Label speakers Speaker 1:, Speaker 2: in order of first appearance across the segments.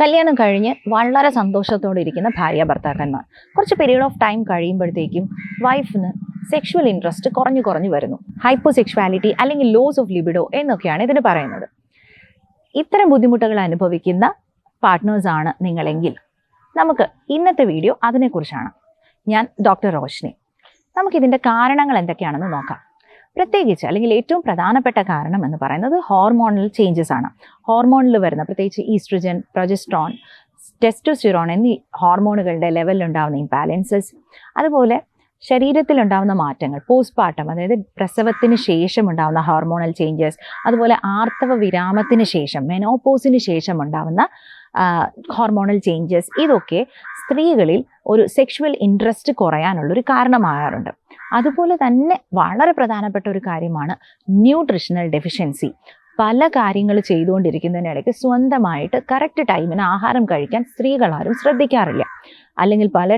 Speaker 1: കല്യാണം കഴിഞ്ഞ് വളരെ സന്തോഷത്തോടെ ഇരിക്കുന്ന ഭാര്യ ഭർത്താക്കന്മാർ. കുറച്ച് പീരീഡ് ഓഫ് ടൈം കഴിയുമ്പോഴത്തേക്കും വൈഫിന് സെക്ഷുവൽ ഇൻട്രസ്റ്റ് കുറഞ്ഞു കുറഞ്ഞു വരുന്നു. ഹൈപ്പോ സെക്ഷുവാലിറ്റി അല്ലെങ്കിൽ ലോസ് ഓഫ് ലിബിഡോ എന്നൊക്കെയാണ് ഇതിന് പറയുന്നത്. ഇത്തരം ബുദ്ധിമുട്ടുകൾ അനുഭവിക്കുന്ന പാർട്ട്നേഴ്സാണ് നിങ്ങളെങ്കിൽ നമുക്ക് ഇന്നത്തെ വീഡിയോ അതിനെക്കുറിച്ചാണ്. ഞാൻ ഡോക്ടർ റോഷ്നി. നമുക്കിതിന്റെ കാരണങ്ങൾ എന്തൊക്കെയാണെന്ന് നോക്കാം. പ്രത്യേകിച്ച് അല്ലെങ്കിൽ ഏറ്റവും പ്രധാനപ്പെട്ട കാരണം എന്ന് പറയുന്നത് ഹോർമോണൽ ചേഞ്ചസ് ആണ്. ഹോർമോണിൽ വരുന്ന പ്രത്യേകിച്ച് ഈസ്ട്രജൻ പ്രൊജസ്ട്രോൺ ടെസ്റ്റോസ്റ്റിറോൺ എന്നീ ഹോർമോണുകളുടെ ലെവലിൽ ഉണ്ടാകുന്ന ഇംബാലൻസസ് അതുപോലെ ശരീരത്തിൽ ഉണ്ടാകുന്ന മാറ്റങ്ങൾ പോസ്റ്റ്പാർട്ടം അതായത് പ്രസവത്തിന് ശേഷം ഉണ്ടാകുന്ന ഹോർമോണൽ ചേഞ്ചസ് അതുപോലെ ആർത്തവ വിരാമത്തിന് ശേഷം മെനോപോസിന് ശേഷം ഉണ്ടാകുന്ന ഹോർമോണൽ ചേഞ്ചസ് ഇതൊക്കെ സ്ത്രീകളിൽ ഒരു സെക്ഷുവൽ ഇൻട്രസ്റ്റ് കുറയാനുള്ളൊരു കാരണമാകാറുണ്ട്. അതുപോലെ തന്നെ വളരെ പ്രധാനപ്പെട്ട ഒരു കാര്യമാണ് ന്യൂട്രിഷണൽ ഡെഫിഷ്യൻസി പല കാര്യങ്ങൾ ചെയ്തുകൊണ്ടിരിക്കുന്നതിനിടയ്ക്ക് സ്വന്തമായിട്ട് കറക്റ്റ് ടൈമിന് ആഹാരം കഴിക്കാൻ സ്ത്രീകളാരും ശ്രദ്ധിക്കാറില്ല. അല്ലെങ്കിൽ പല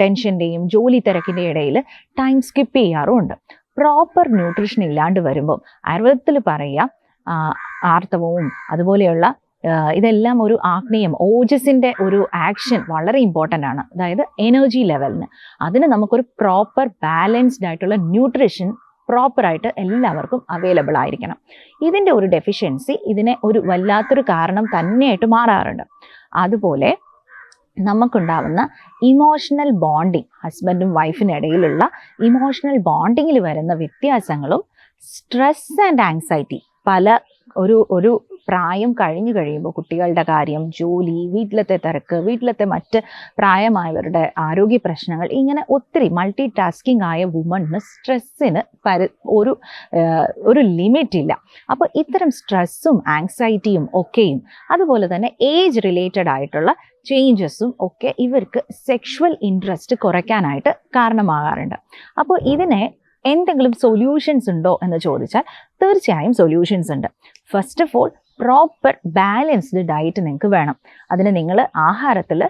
Speaker 1: ടെൻഷന്റെയും ജോലി തിരക്കിന്റെ ഇടയിൽ ടൈം സ്കിപ്പ് ചെയ്യാറുമുണ്ട്. പ്രോപ്പർ ന്യൂട്രീഷൻ ഇല്ലാണ്ട് വരുമ്പോൾ ആയുർവേദത്തിൽ പറയുക ആർത്തവവും അതുപോലെയുള്ള ഇതെല്ലാം ഒരു ആഗ്നേയം ഓജസിന്റെ ഒരു ആക്ഷൻ വളരെ ഇമ്പോർട്ടന്റ് ആണ്. അതായത് എനർജി ലെവലിന് അതിന് നമുക്കൊരു പ്രോപ്പർ ബാലൻസ്ഡ് ആയിട്ടുള്ള ന്യൂട്രീഷൻ പ്രോപ്പറായിട്ട് എല്ലാവർക്കും അവൈലബിൾ ആയിരിക്കണം. ഇതിന്റെ ഒരു ഡെഫിഷ്യൻസി ഇതിനെ ഒരു വല്ലാത്തൊരു കാരണം തന്നെയായിട്ട് മാറാറുണ്ട്. അതുപോലെ നമുക്കുണ്ടാവുന്ന ഇമോഷണൽ ബോണ്ടിങ് ഹസ്ബൻഡും വൈഫിനിടയിലുള്ള ഇമോഷണൽ ബോണ്ടിങ്ങിൽ വരുന്ന വ്യത്യാസങ്ങളും സ്ട്രെസ് ആൻഡ് ആങ്സൈറ്റി പല ഒരു ഒരു പ്രായം കഴിഞ്ഞു കഴിയുമ്പോൾ കുട്ടികളുടെ കാര്യം ജോലി വീട്ടിലത്തെ തിരക്ക് വീട്ടിലത്തെ മറ്റ് പ്രായമായവരുടെ ആരോഗ്യ പ്രശ്നങ്ങൾ ഇങ്ങനെ ഒത്തിരി മൾട്ടി ടാസ്കിങ് ആയ വുമണിന് സ്ട്രെസ്സിന് ഒരു ഒരു ലിമിറ്റ് ഇല്ല. അപ്പോൾ ഇത്തരം സ്ട്രെസ്സും ആങ്സൈറ്റിയും ഒക്കെയും അതുപോലെ തന്നെ ഏജ് റിലേറ്റഡ് ആയിട്ടുള്ള ചേഞ്ചസും ഒക്കെ ഇവർക്ക് സെക്ഷുവൽ ഇൻട്രസ്റ്റ് കുറയ്ക്കാനായിട്ട് കാരണമാകാറുണ്ട്. അപ്പോൾ ഇതിനെ എന്തെങ്കിലും സൊല്യൂഷൻസ് ഉണ്ടോ എന്ന് ചോദിച്ചാൽ തീർച്ചയായും സൊല്യൂഷൻസ് ഉണ്ട്. First of all proper balanced diet നിങ്ങൾക്ക് വേണം. അതിന് നിങ്ങൾ ആഹാരത്തിൽ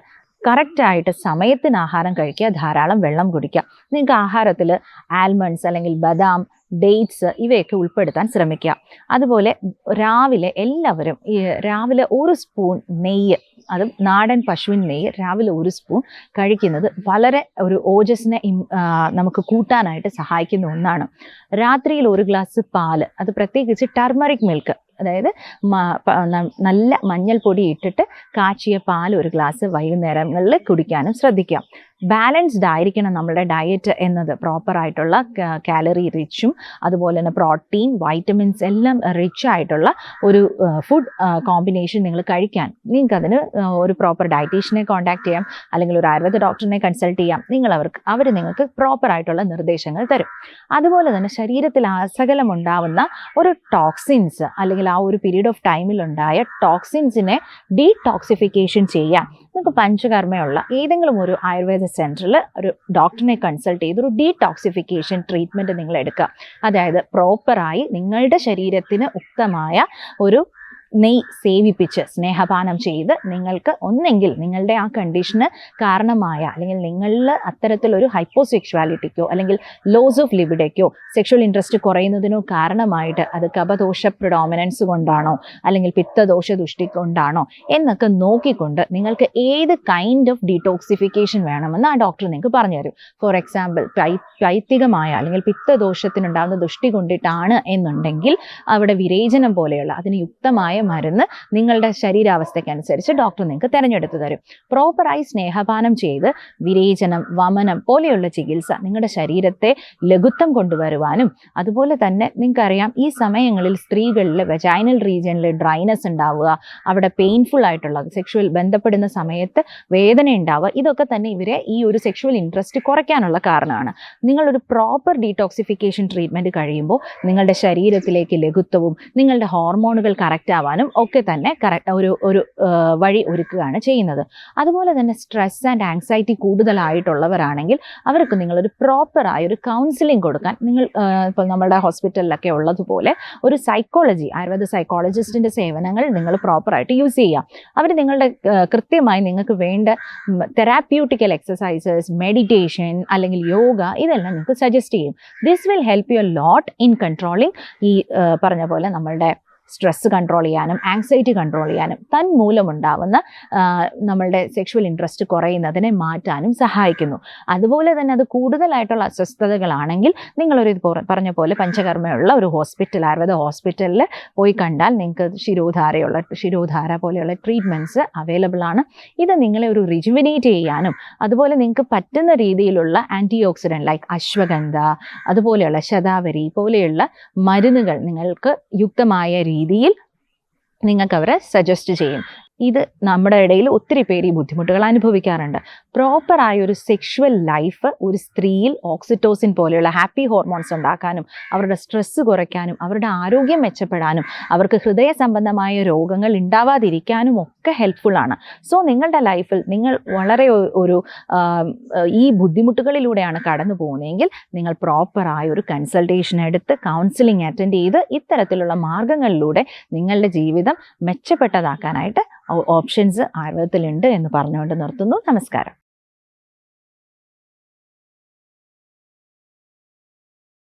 Speaker 1: കറക്റ്റായിട്ട് സമയത്തിന് ആഹാരം കഴിക്കുക ധാരാളം വെള്ളം കുടിക്കുക. നിങ്ങൾക്ക് ആഹാരത്തിൽ ആൽമണ്ട്സ് അല്ലെങ്കിൽ ബദാം ഡേറ്റ്സ് ഇവയൊക്കെ ഉൾപ്പെടുത്താൻ ശ്രമിക്കുക. അതുപോലെ രാവിലെ എല്ലാവരും ഈ രാവിലെ ഒരു സ്പൂൺ നെയ്യ് അത് നാടൻ പശുവിൻ നെയ്യ് രാവിലെ ഒരു സ്പൂൺ കഴിക്കുന്നത് വളരെ ഒരു ഓജസ്സിനെ നമുക്ക് കൂട്ടാനായിട്ട് സഹായിക്കുന്ന ഒന്നാണ്. രാത്രിയിൽ ഒരു ഗ്ലാസ് പാൽ അത് പ്രത്യേകിച്ച് ടർമറിക് മിൽക്ക് അതായത് നല്ല മഞ്ഞൾപ്പൊടി ഇട്ടിട്ട് കാച്ചിയ പാൽ ഒരു ഗ്ലാസ് വൈകുന്നേരങ്ങളിൽ കുടിക്കാനും ശ്രദ്ധിക്കാം. ബാലൻസ്ഡ് ആയിരിക്കണം നമ്മുടെ ഡയറ്റ് എന്നത്. പ്രോപ്പറായിട്ടുള്ള കാലറി റിച്ചും അതുപോലെ തന്നെ പ്രോട്ടീൻ വൈറ്റമിൻസ് എല്ലാം റിച്ച് ആയിട്ടുള്ള ഒരു ഫുഡ് കോമ്പിനേഷൻ നിങ്ങൾ കഴിക്കാൻ. നിങ്ങൾക്ക് അതിന് ഒരു പ്രോപ്പർ ഡയറ്റീഷ്യനെ കോൺടാക്ട് ചെയ്യാം. അല്ലെങ്കിൽ ഒരു ആയുർവേദ ഡോക്ടറിനെ കൺസൾട്ട് ചെയ്യാം. നിങ്ങൾ അവർക്ക് അവർ നിങ്ങൾക്ക് പ്രോപ്പർ ആയിട്ടുള്ള നിർദ്ദേശങ്ങൾ തരും. അതുപോലെ തന്നെ ശരീരത്തിൽ അസകലം ഉണ്ടാവുന്ന ഒരു ടോക്സിൻസ് അല്ലെങ്കിൽ ആ ഒരു പീരീഡ് ഓഫ് ടൈമിലുണ്ടായ ടോക്സിൻസിനെ ഡീടോക്സിഫിക്കേഷൻ ചെയ്യാൻ നിങ്ങൾക്ക് പഞ്ചകർമ്മയുള്ള ഏതെങ്കിലും ഒരു ആയുർവേദ സെന്ററിൽ ഒരു ഡോക്ടറിനെ കൺസൾട്ട് ചെയ്ത് ഒരു ഡീടോക്സിഫിക്കേഷൻ ട്രീറ്റ്മെന്റ് നിങ്ങൾ എടുക്കുക. അതായത് പ്രോപ്പറായി നിങ്ങളുടെ ശരീരത്തിന് ഉക്തമായ ഒരു നെയ് സേവിപ്പിച്ച് സ്നേഹപാനം ചെയ്ത് നിങ്ങൾക്ക് ഒന്നെങ്കിൽ നിങ്ങളുടെ ആ കണ്ടീഷന് കാരണമായ അല്ലെങ്കിൽ നിങ്ങളിൽ അത്തരത്തിലൊരു ഹൈപ്പോസെക്ഷുവാലിറ്റിക്കോ അല്ലെങ്കിൽ ലോസ് ഓഫ് ലിബിഡയ്ക്കോ സെക്ഷൽ ഇൻട്രസ്റ്റ് കുറയുന്നതിനോ കാരണമായിട്ട് അത് കപദോഷ പ്രൊഡോമിനൻസ് കൊണ്ടാണോ അല്ലെങ്കിൽ പിത്തദോഷ ദുഷ്ടി കൊണ്ടാണോ എന്നൊക്കെ നോക്കിക്കൊണ്ട് നിങ്ങൾക്ക് ഏത് കൈൻഡ് ഓഫ് ഡീടോക്സിഫിക്കേഷൻ വേണമെന്ന് ആ ഡോക്ടർ നിങ്ങൾക്ക് പറഞ്ഞു തരും. ഫോർ എക്സാമ്പിൾ പൈത്തികമായ അല്ലെങ്കിൽ പിത്തദോഷത്തിനുണ്ടാകുന്ന ദുഷ്ടി കൊണ്ടിട്ടാണ് എന്നുണ്ടെങ്കിൽ അവിടെ വിരേചനം പോലെയുള്ള അതിന് യുക്തമായ മരുന്ന് നിങ്ങളുടെ ശരീരാവസ്ഥയ്ക്കനുസരിച്ച് ഡോക്ടർ നിങ്ങൾക്ക് തിരഞ്ഞെടുത്ത് തരും. പ്രോപ്പറായി സ്നേഹപാനം ചെയ്ത് വിരേചനം വമനം പോലെയുള്ള ചികിത്സ നിങ്ങളുടെ ശരീരത്തെ ലഘുത്വം കൊണ്ടുവരുവാനും അതുപോലെ തന്നെ നിങ്ങൾക്കറിയാം ഈ സമയങ്ങളിൽ സ്ത്രീകളിൽ വെജൈനൽ റീജിയനിൽ ഡ്രൈനസ് ഉണ്ടാവുക അവിടെ പെയിൻഫുൾ ആയിട്ടുള്ള സെക്ഷുവൽ ബന്ധപ്പെടുന്ന സമയത്ത് വേദന ഉണ്ടാവുക ഇതൊക്കെ തന്നെ ഇവരെ ഈ ഒരു സെക്ഷുവൽ ഇൻട്രസ്റ്റ് കുറയ്ക്കാനുള്ള കാരണമാണ്. നിങ്ങളൊരു പ്രോപ്പർ ഡീടോക്സിഫിക്കേഷൻ ട്രീറ്റ്മെന്റ് കഴിയുമ്പോൾ നിങ്ങളുടെ ശരീരത്തിലേക്ക് ലഘുത്വവും നിങ്ങളുടെ ഹോർമോണുകൾ കറക്റ്റ് ആവാനും ഒക്കെ തന്നെ ഒരു ഒരു വഴി ഒരുക്കുകയാണ് ചെയ്യുന്നത്. അതുപോലെ തന്നെ സ്ട്രെസ് ആൻഡ് ആങ്സൈറ്റി കൂടുതലായിട്ടുള്ളവരാണെങ്കിൽ അവർക്ക് നിങ്ങളൊരു പ്രോപ്പറായ ഒരു കൗൺസിലിംഗ് കൊടുക്കാൻ നിങ്ങൾ ഇപ്പോൾ നമ്മുടെ ഹോസ്പിറ്റലിലൊക്കെ ഉള്ളതുപോലെ ഒരു സൈക്കോളജി ആയുർവേദ സൈക്കോളജിസ്റ്റിന്റെ സേവനങ്ങൾ നിങ്ങൾ പ്രോപ്പറായിട്ട് യൂസ് ചെയ്യുക അവർ നിങ്ങളുടെ കൃത്യമായി നിങ്ങൾക്ക് വേണ്ട തെറാപ്യൂട്ടിക്കൽ എക്സസൈസസ് മെഡിറ്റേഷൻ അല്ലെങ്കിൽ യോഗ ഇതെല്ലാം നിങ്ങൾക്ക് സജസ്റ്റ് ചെയ്യും. This will help you lot in controlling ഈ പറഞ്ഞ പോലെ നമ്മളുടെ സ്ട്രെസ് കൺട്രോൾ ചെയ്യാനും ആങ്സൈറ്റി കൺട്രോൾ ചെയ്യാനും തന്മൂലമുണ്ടാവുന്ന നമ്മളുടെ സെക്ഷുവൽ ഇൻട്രസ്റ്റ് കുറയുന്നതിനെ മാറ്റാനും സഹായിക്കുന്നു. അതുപോലെ തന്നെ അത് കൂടുതലായിട്ടുള്ള അസ്വസ്ഥതകളാണെങ്കിൽ നിങ്ങളൊരു പറഞ്ഞ പോലെ പഞ്ചകർമ്മയുള്ള ഒരു ഹോസ്പിറ്റൽ ആയുർവേദ ഹോസ്പിറ്റലിൽ പോയി കണ്ടാൽ നിങ്ങൾക്ക് ശിരോധാരയുള്ള ശിരോധാര പോലെയുള്ള ട്രീറ്റ്മെന്റ്സ് അവൈലബിൾ ആണ്. ഇത് നിങ്ങളെ ഒരു റിജുവിനേറ്റ് ചെയ്യാനും അതുപോലെ നിങ്ങൾക്ക് പറ്റുന്ന രീതിയിലുള്ള ആന്റി ഓക്സിഡന്റ് ലൈക്ക് അശ്വഗന്ധ അതുപോലെയുള്ള ശതാവരി പോലെയുള്ള മരുന്നുകൾ നിങ്ങൾക്ക് യുക്തമായ രീതിയിൽ നിങ്ങൾക്ക് അവരെ സജസ്റ്റ് ചെയ്യും. ഇത് നമ്മുടെ ഇടയിൽ ഒത്തിരി പേര് ഈ ബുദ്ധിമുട്ടുകൾ അനുഭവിക്കാറുണ്ട്. പ്രോപ്പറായ ഒരു സെക്ഷുവൽ ലൈഫ് ഒരു സ്ത്രീയിൽ ഓക്സിറ്റോസിൻ പോലെയുള്ള ഹാപ്പി ഹോർമോൺസ് ഉണ്ടാക്കാനും അവരുടെ സ്ട്രെസ്സ് കുറയ്ക്കാനും അവരുടെ ആരോഗ്യം മെച്ചപ്പെടാനും അവർക്ക് ഹൃദയ സംബന്ധമായ രോഗങ്ങൾ ഉണ്ടാവാതിരിക്കാനും ഒക്കെ ഹെൽപ്ഫുൾ ആണ്. സോ നിങ്ങളുടെ ലൈഫിൽ നിങ്ങൾ വളരെ ഒരു ഈ ബുദ്ധിമുട്ടുകളിലൂടെയാണ് കടന്നു പോകുന്നതെങ്കിൽ നിങ്ങൾ പ്രോപ്പറായ ഒരു കൺസൾട്ടേഷൻ എടുത്ത് കൗൺസിലിംഗ് അറ്റൻഡ് ചെയ്ത് ഇത്തരത്തിലുള്ള മാർഗങ്ങളിലൂടെ നിങ്ങളുടെ ജീവിതം മെച്ചപ്പെട്ടതാക്കാനായിട്ട് ഓപ്ഷൻസ് ആയുർവേദത്തിലുണ്ട് എന്ന് പറഞ്ഞുകൊണ്ട് നിർത്തുന്നു. നമസ്കാരം.